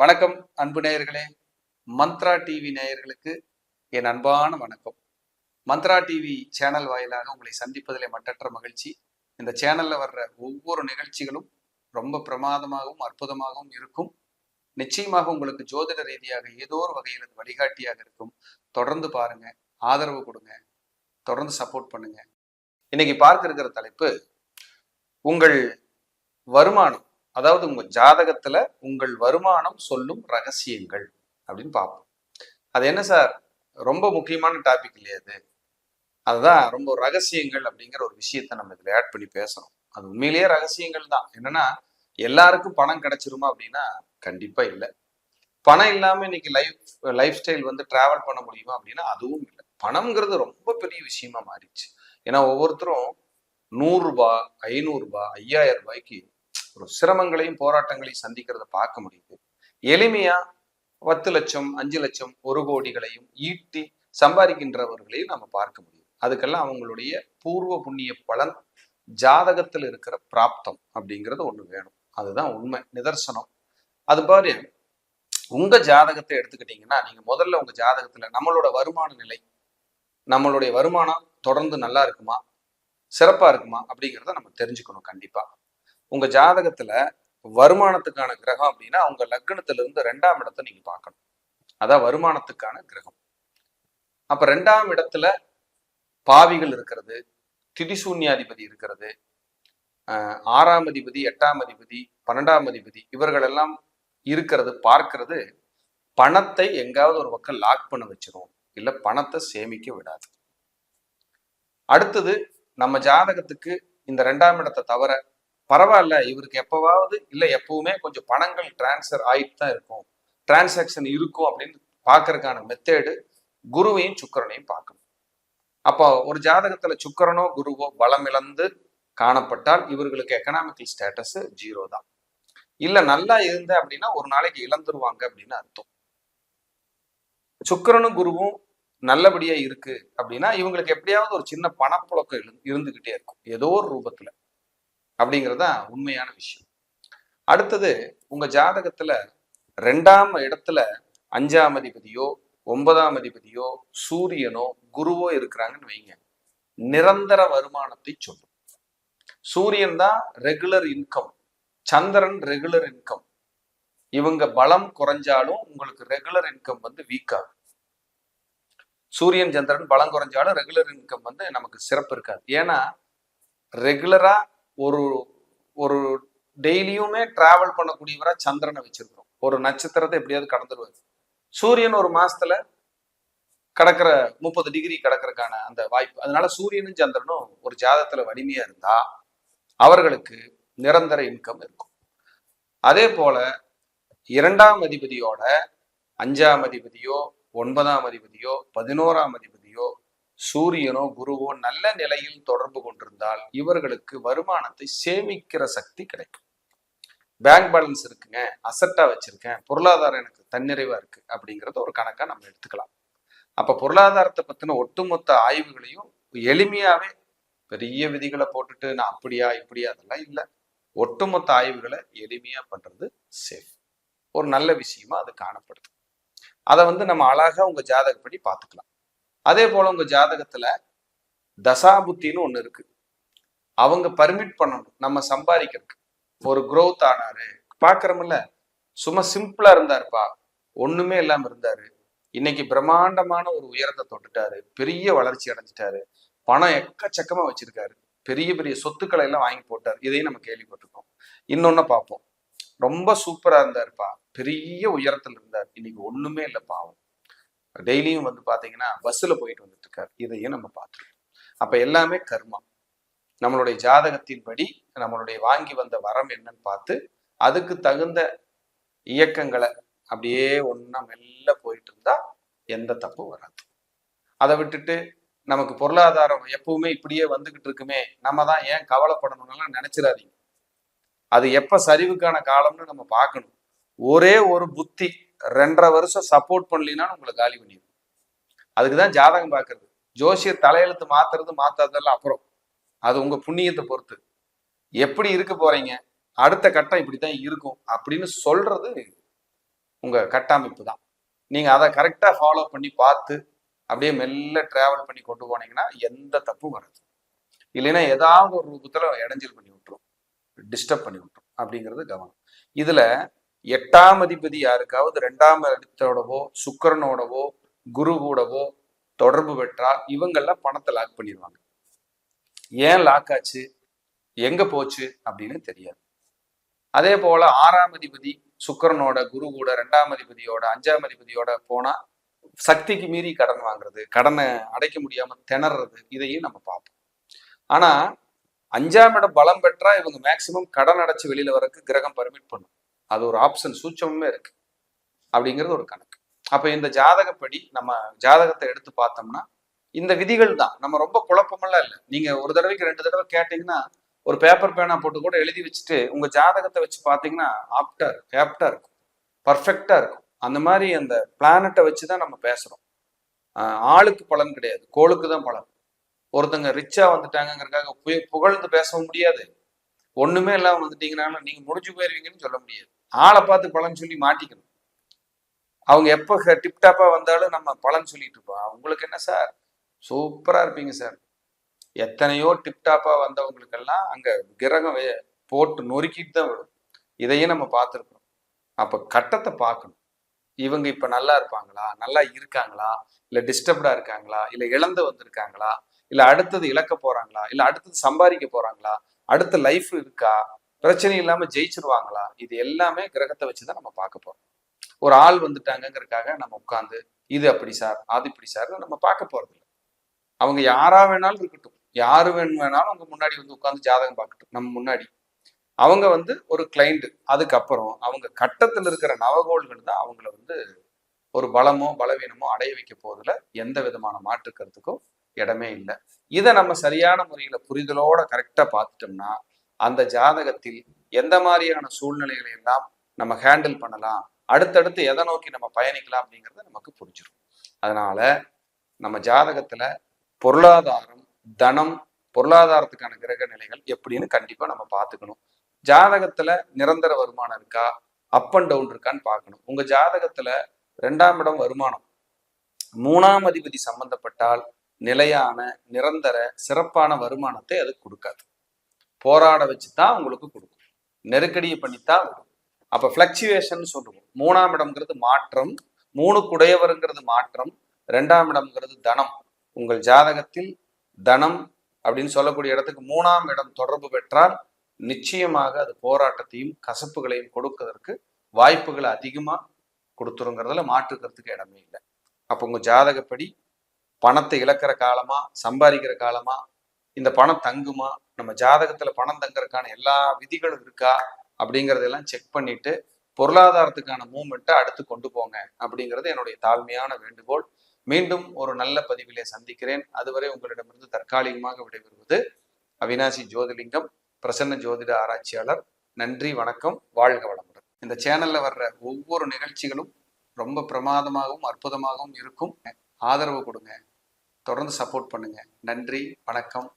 வணக்கம் அன்பு நேயர்களே. மந்த்ரா டிவி நேயர்களுக்கு என் அன்பான வணக்கம். மந்த்ரா டிவி சேனல் வாயிலாக உங்களை சந்திப்பதிலே மட்டற்ற மகிழ்ச்சி. இந்த சேனல்ல வர்ற ஒவ்வொரு நிகழ்ச்சிகளும் ரொம்ப பிரமாதமாகவும் அற்புதமாகவும் இருக்கும். நிச்சயமாக உங்களுக்கு ஜோதிட ரீதியாக ஏதோ ஒரு வகையில் வழிகாட்டியாக இருக்கும். தொடர்ந்து பாருங்க ஆதரவு கொடுங்க தொடர்ந்து சப்போர்ட் பண்ணுங்க. இன்னைக்கு பார்க்க இருக்கிற தலைப்பு உங்கள் வருமானம். அதாவது உங்கள் ஜாதகத்தில் உங்கள் வருமானம் சொல்லும் ரகசியங்கள் அப்படின்னு பார்ப்போம். அது என்ன சார்? ரொம்ப முக்கியமான டாபிக் இல்லையா அது அதுதான் ரொம்ப ரகசியங்கள் அப்படிங்கிற ஒரு விஷயத்த நம்ம இதில் ஆட் பண்ணி பேசுகிறோம் அது உண்மையிலேயே ரகசியங்கள் தான். என்னன்னா எல்லாருக்கும் பணம் கிடைச்சிருமா அப்படின்னா கண்டிப்பாக இல்லை. பணம் இல்லாமல் இன்னைக்கு லைஃப் லைஃப் ஸ்டைல் வந்து ட்ராவல் பண்ண முடியுமா அப்படின்னா அதுவும் இல்லை. பணம்ங்கிறது ரொம்ப பெரிய விஷயமா மாறிடுச்சு. ஏன்னா ஒவ்வொருத்தரும் நூறுரூபா ஐநூறுரூபா ஐயாயிரம் ரூபாய்க்கு ஒரு சிரமங்களையும் போராட்டங்களையும் சந்திக்கிறத பார்க்க முடியுது. எளிமையா பத்து லட்சம் அஞ்சு லட்சம் ஒரு கோடிகளையும் ஈட்டி சம்பாதிக்கின்றவர்களையும் நம்ம பார்க்க முடியும். அதுக்கெல்லாம் அவங்களுடைய பூர்வ புண்ணிய பலன் ஜாதகத்தில் இருக்கிற பிராப்தம் அப்படிங்கிறது ஒண்ணு வேணும். அதுதான் உண்மை நிதர்சனம். அது மாதிரி உங்க ஜாதகத்தை எடுத்துக்கிட்டீங்கன்னா நீங்க முதல்ல உங்க ஜாதகத்துல நம்மளோட வருமான நிலை நம்மளுடைய வருமானம் தொடர்ந்து நல்லா இருக்குமா சிறப்பா இருக்குமா அப்படிங்கிறத நம்ம தெரிஞ்சுக்கணும் கண்டிப்பா. உங்க ஜாதகத்துல வருமானத்துக்கான கிரகம் அப்படின்னா உங்க லக்னத்துல இருந்து ரெண்டாம் இடத்தை நீங்க பார்க்கணும். அதான் வருமானத்துக்கான கிரகம். அப்ப ரெண்டாம் இடத்துல பாவிகள் இருக்கிறது திதிசூன்யாதிபதி இருக்கிறது ஆஹ் ஆறாம் அதிபதி எட்டாம் அதிபதி பன்னெண்டாம் அதிபதி இவர்கள் எல்லாம் இருக்கிறது பார்க்கிறது பணத்தை எங்காவது ஒரு பக்கம் லாக் பண்ண வச்சிரும். இல்ல பணத்தை சேமிக்க விடாது. அடுத்தது நம்ம ஜாதகத்துக்கு இந்த ரெண்டாம் இடத்தை தவிர பரவாயில்ல இவருக்கு எப்பவாவது இல்லை எப்பவுமே கொஞ்சம் பணங்கள் டிரான்ஸ்ஃபர் ஆயிட்டு தான் இருக்கும். டிரான்சாக்ஷன் இருக்கும் அப்படின்னு பார்க்கறதுக்கான மெத்தேடு குருவையும் சுக்கரனையும் பார்க்கணும். அப்போ ஒரு ஜாதகத்துல சுக்கரனோ குருவோ பலம் இழந்து காணப்பட்டால் இவர்களுக்கு எக்கனாமிக்கல் ஸ்டேட்டஸ் ஜீரோ தான். இல்ல நல்லா இருந்த அப்படின்னா ஒரு நாளைக்கு இழந்துருவாங்க அப்படின்னு அர்த்தம். சுக்கரனும் குருவும் நல்லபடியா இருக்கு அப்படின்னா இவங்களுக்கு எப்படியாவது ஒரு சின்ன பணப்புழக்கம் இருந்துகிட்டே இருக்கும். ஏதோ ஒரு ரூபத்துல. அப்படிங்கிறது தான் உண்மையான விஷயம். அடுத்தது உங்க ஜாதகத்துல ரெண்டாம் இடத்துல அஞ்சாம் அதிபதியோ ஒன்பதாம் அதிபதியோ சூரியனோ குருவோ இருக்கிறாங்கன்னு வைங்க. நிரந்தர வருமானத்தை சொல்லும். சூரியன் தான் ரெகுலர் இன்கம் சந்திரன் ரெகுலர் இன்கம் இவங்க பலம் குறைஞ்சாலும் உங்களுக்கு ரெகுலர் இன்கம் வந்து வீக் ஆகும். சூரியன் சந்திரன் பலம் குறைஞ்சாலும் ரெகுலர் இன்கம் வந்து நமக்கு சிறப்பு இருக்காது. ஏன்னா ரெகுலரா ஒரு ஒரு டெய்லியுமே டிராவல் பண்ணக்கூடியவரா சந்திரனை வச்சிருக்கிறோம். ஒரு நட்சத்திரத்தை எப்படியாவது கடந்துருவாரு. சூரியன் ஒரு மாசத்துல கடக்கிற முப்பது டிகிரி கடக்கிறதுக்கான அந்த வாய்ப்பு. அதனால சூரியனும் சந்திரனும் ஒரு ஜாதத்துல வலிமையா இருந்தா அவர்களுக்கு நிரந்தர இன்கம் இருக்கும். அதே போல இரண்டாம் அதிபதியோட அஞ்சாம் அதிபதியோ ஒன்பதாம் அதிபதியோ பதினோராம் அதிபதி சூரியனோ குருவோ நல்ல நிலையில் தொடர்பு கொண்டிருந்தால் இவர்களுக்கு வருமானத்தை சேமிக்கிற சக்தி கிடைக்கும். பேங்க் பேலன்ஸ் இருக்குங்க அசட்டா வச்சிருக்கேன் பொருளாதாரம் எனக்கு தன்னிறைவா இருக்கு அப்படிங்கறத ஒரு கணக்கா நம்ம எடுத்துக்கலாம். அப்ப பொருளாதாரத்தை பத்தின ஒட்டுமொத்த ஆய்வுகளையும் எளிமையாவே பெரிய விதிகளை போட்டுட்டு நான் அப்படியா இப்படியா அதெல்லாம் இல்லை. ஒட்டுமொத்த ஆய்வுகளை எளிமையா பண்றது சேஃப் ஒரு நல்ல விஷயமா அது காணப்படுது. அதை வந்து நம்ம அழகா உங்க ஜாதகப்படி பார்த்துக்கலாம். அதே போல உங்க ஜாதகத்துல தசாபுத்தின்னு ஒண்ணு இருக்கு. அவங்க பர்மிட் பண்ணணும் நம்ம சம்பாதிக்கிறதுக்கு. ஒரு குரோத் ஆனாரு. பாக்குறோம்ல சும்மா சிம்பிளா இருந்தாருப்பா. ஒண்ணுமே இல்லாம இருந்தாரு. இன்னைக்கு பிரம்மாண்டமான ஒரு உயரத்தை தொட்டுட்டாரு. பெரிய வளர்ச்சி அடைஞ்சிட்டாரு. பணம் எக்கச்சக்கமா வச்சிருக்காரு. பெரிய பெரிய சொத்துக்களை எல்லாம் வாங்கி போட்டார். இதையும் நம்ம கேள்விப்பட்டிருக்கோம். இன்னொன்னு பார்ப்போம். ரொம்ப சூப்பரா இருந்தாருப்பா. பெரிய உயரத்துல இருந்தார். இன்னைக்கு ஒண்ணுமே இல்லை பாவம். டெய்லியும் வந்து பார்த்தீங்கன்னா பஸ்ஸுல போயிட்டு வந்துட்டு இருக்காரு இதையும் நம்ம பார்த்துருக்கோம். அப்ப எல்லாமே கர்மா. நம்மளுடைய ஜாதகத்தின்படி நம்மளுடைய வாங்கி வந்த வரம் என்னன்னு பார்த்து அதுக்கு தகுந்த இயக்கங்களை அப்படியே ஒண்ணா மெல்ல போயிட்டு இருந்தா எந்த தப்பும் வராது. அதை விட்டுட்டு நமக்கு பொருளாதாரம் எப்பவுமே இப்படியே வந்துகிட்டு இருக்குமே நம்ம தான் ஏன் கவலைப்படணும்னு நினைச்சிடாதீங்க. அது எப்ப சரிவுக்கான காலம்னு நம்ம பார்க்கணும். ஒரே ஒரு புத்தி ரெண்டரை வருஷம் சப்போர்ட் பண்ணலினாலும் உங்களை காலி பண்ணிடும் அதுக்கு தான் ஜாதகம் பார்க்கறது. ஜோசியர் தலையெழுத்து மாத்துறது மாத்தாதெல்லாம் அப்புறம். அது உங்க புண்ணியத்தை பொறுத்து. எப்படி இருக்க போறீங்க? அடுத்த கட்டம் இப்படி தான் இருக்கும் அப்படின்னு சொல்றது உங்க கட்டமைப்பு தான். நீங்க அதை கரெக்டா ஃபாலோ பண்ணி பார்த்து அப்படியே மெல்ல டிராவல் பண்ணி கொண்டு போனீங்கன்னா எந்த தப்பும் வராது. இல்லைன்னா ஏதாவது ஒரு ரூபத்துல இடைஞ்சல் பண்ணி விட்டுரும். டிஸ்டர்ப் பண்ணி விட்டுரும் அப்படிங்கிறது கவனம். இதுல எட்டாம் அதிபதி யாருக்காவது ரெண்டாம் இடத்தோடவோ சுக்கிரனோடவோ குரு கூடவோ தொடர்பு பெற்றால் இவங்கெல்லாம் பணத்தை லாக் பண்ணிடுவாங்க ஏன் லாக் ஆச்சு? எங்க போச்சு? அப்படின்னு தெரியாது. அதே போல ஆறாம் அதிபதி சுக்கிரனோட குரு கூட ரெண்டாம் அதிபதியோட அஞ்சாம் அதிபதியோட போனா சக்திக்கு மீறி கடன் வாங்குறது கடனை அடைக்க முடியாம திணறது இதையும் நம்ம பார்ப்போம். ஆனா அஞ்சாம் இடம் பலம் பெற்றா இவங்க மேக்சிமம் கடன் அடைச்சு வெளியில வரக்கு கிரகம் பர்மிட் பண்ணும். அது ஒரு ஆப்ஷன் சூட்சமுமே இருக்கு. அப்படிங்கிறது ஒரு கணக்கு. அப்ப இந்த ஜாதகப்படி நம்ம ஜாதகத்தை எடுத்து பார்த்தோம்னா இந்த விதிகள் தான். நம்ம ரொம்ப குழப்பமெல்லாம் இல்லை. நீங்க ஒரு தடவைக்கு ரெண்டு தடவை கேட்டீங்கன்னா ஒரு பேப்பர் பேனா போட்டு கூட எழுதி வச்சுட்டு உங்க ஜாதகத்தை வச்சு பார்த்தீங்கன்னா ஆப்டா இருக்கும். ஆப்டா இருக்கும். பர்ஃபெக்டா இருக்கும். அந்த மாதிரி அந்த பிளானட்டை வச்சு தான் நம்ம பேசுறோம். ஆளுக்கு பலன் கிடையாது. கோளுக்கு தான் பலன். ஒருத்தங்க ரிச்சா வந்துட்டாங்கிறக்காக புகழ்ந்து பேசவும் முடியாது. ஒண்ணுமே இல்லாம வந்துட்டீங்கன்னா நீங்க முடிஞ்சு போயிருவீங்கன்னு சொல்ல முடியாது. ஆளை பார்த்து பலன் சொல்லி மாட்டிக்கணும். அவங்க எப்ப டிப்டாப்பா வந்தாலும் நம்ம பலன் சொல்லிட்டு இருப்போம். உங்களுக்கு என்ன சார்? சூப்பரா இருப்பீங்க சார். எத்தனையோ டிப்டாப்பா வந்தவங்களுக்கெல்லாம் அங்க கிரகம் போட்டு நொறுக்கிட்டு தான் விடும் இதையும் நம்ம பார்த்துருக்கோம் அப்ப கட்டத்தை பார்க்கணும். இவங்க இப்ப நல்லா இருப்பாங்களா? நல்லா இருக்காங்களா? இல்ல டிஸ்டர்ப்டாக இருக்காங்களா? இல்ல இழந்து வந்திருக்காங்களா? இல்ல அடுத்தது இழக்க போறாங்களா? இல்ல அடுத்தது சம்பாதிக்க போறாங்களா? அடுத்த லைஃப் இருக்கா? பிரச்சனை இல்லாம ஜெயிச்சிருவாங்களா? இது எல்லாமே கிரகத்தை வச்சுதான் நம்ம பார்க்க போறோம். ஒரு ஆள் வந்துட்டாங்கிறதுக்காக நம்ம உட்காந்து இது அப்படி சார் அது இப்படி சார் நம்ம பார்க்க போறது இல்லை அவங்க யாரா வேணாலும் இருக்கட்டும். யாரு வேணும் வேணாலும் அவங்க முன்னாடி வந்து உட்காந்து ஜாதகம் பார்க்கட்டும். நம்ம முன்னாடி. அவங்க வந்து ஒரு கிளைண்ட் அதுக்கப்புறம் அவங்க கட்டத்தில் இருக்கிற நவகோள்கள் தான் அவங்கள வந்து ஒரு பலமோ பலவீனமோ அடைய வைக்க போறதுல எந்த விதமான மாற்று கருத்துக்கும் இடமே இல்லை. இதை நம்ம சரியான முறையில புரிதலோட கரெக்டா பார்த்துட்டோம்னா அந்த ஜாதகத்தில் எந்த மாதிரியான சூழ்நிலைகளை எல்லாம் நம்ம ஹேண்டில் பண்ணலாம்? அடுத்தடுத்து எதை நோக்கி நம்ம பயணிக்கலாம் அப்படிங்கிறத நமக்கு புரிஞ்சிடும் அதனால நம்ம ஜாதகத்துல பொருளாதாரம் தனம் பொருளாதாரத்துக்கான கிரக நிலைகள் எப்படின்னு கண்டிப்பா நம்ம பார்த்துக்கணும். ஜாதகத்துல நிரந்தர வருமானம் இருக்கா? அப் அண்ட் டவுன் இருக்கான்னு பார்க்கணும். உங்க ஜாதகத்துல ரெண்டாம் இடம் வருமானம். மூணாம் அதிபதி சம்பந்தப்பட்டால் நிலையான நிரந்தர சிறப்பான வருமானத்தை அது கொடுக்காது. போராட வச்சு தான் உங்களுக்கு கொடுக்கும். நெருக்கடியை பண்ணித்தான் அப்போ அப்ப பிளக்சுவேஷன் சொல்லுவோம். மூணாம் இடம்ங்கிறது மாற்றம் மூணு குடையவருங்கிறது மாற்றம் ரெண்டாம் இடம்ங்கிறது தனம். உங்கள் ஜாதகத்தில் தனம் அப்படின்னு சொல்லக்கூடிய இடத்துக்கு மூணாம் இடம் தொடர்பு பெற்றால் நிச்சயமாக அது போராட்டத்தையும் கசப்புகளையும் கொடுப்பதற்கு வாய்ப்புகள் அதிகமா கொடுத்துருங்கிறதுல மாற்றுக்கிறதுக்கு இடமே இல்லை. அப்போ உங்க ஜாதகப்படி பணத்தை இழக்கிற காலமா சம்பாதிக்கிற காலமா இந்த பணம் தங்குமா? நம்ம ஜாதகத்துல பணம் தங்கறதுக்கான எல்லா விதிகளும் இருக்கா? அப்படிங்கறதெல்லாம் செக் பண்ணிட்டு பொருளாதாரத்துக்கான மூமெண்ட்டை அடுத்து கொண்டு போங்க அப்படிங்கிறது என்னுடைய தாழ்மையான வேண்டுகோள். மீண்டும் ஒரு நல்ல பதிவிலே சந்திக்கிறேன். அதுவரை உங்களிடமிருந்து தற்காலிகமாக விடைபெறுவது அவினாசி ஜோதிலிங்கம் பிரசன்ன ஜோதிட ஆராய்ச்சியாளர். நன்றி வணக்கம் வாழ்க வளமுடன். இந்த சேனல்ல வர்ற ஒவ்வொரு நிகழ்ச்சிகளும் ரொம்ப பிரமாதமாகவும் அற்புதமாகவும் இருக்கும். ஆதரவு கொடுங்க. தொடர்ந்து சப்போர்ட் பண்ணுங்க. நன்றி வணக்கம்.